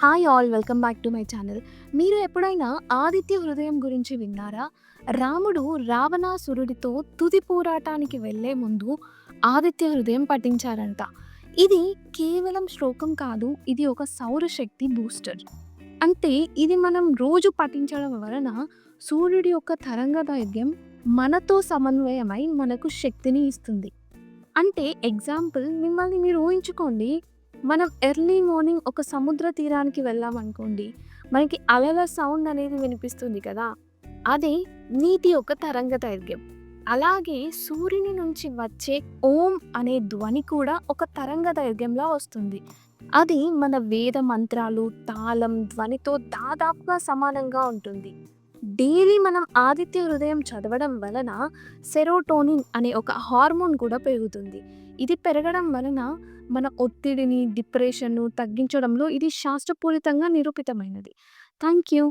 Hi all welcome back to my channel. మీరు ఎప్పుడైనా ఆదిత్య హృదయం గురించి విన్నారా? రాముడు రావణాసురుడితో తుది పోరాటానికి వెళ్ళే ముందు ఆదిత్య హృదయం పఠించారంట. ఇది కేవలం శ్లోకం కాదు ఇది ఒక సౌరశక్తి బూస్టర్. అంటే ఇది మనం రోజు పఠించడం వలన సూర్యుడి యొక్క తరంగ దైర్ఘ్యం మనతో సమన్వయమై మనకు శక్తిని ఇస్తుంది. అంటే ఎగ్జాంపుల్ మిమ్మల్ని మీరు ఊహించుకోండి మనం ఎర్లీ మార్నింగ్ ఒక సముద్ర తీరానికి వెళ్ళామనుకోండి మనకి అలల సౌండ్ అనేది వినిపిస్తుంది కదా? అది నీటి యొక్క తరంగ దైర్ఘ్యం. అలాగే సూర్యుని నుంచి వచ్చే ఓం అనే ధ్వని కూడా ఒక తరంగ దైర్ఘ్యంలా వస్తుంది. అది మన వేద మంత్రాలు తాళం ధ్వనితో దాదాపుగా సమానంగా ఉంటుంది. డైలీ మనం ఆదిత్య హృదయం చదవడం వలన సెరోటోనిన్ అనే ఒక హార్మోన్ కూడా పెరుగుతుంది. ఇది పెరగడం వలన మన ఒత్తిడిని డిప్రెషన్ను తగ్గించడంలో ఇది శాస్త్రపూరితంగా నిరూపితమైనది. Thank you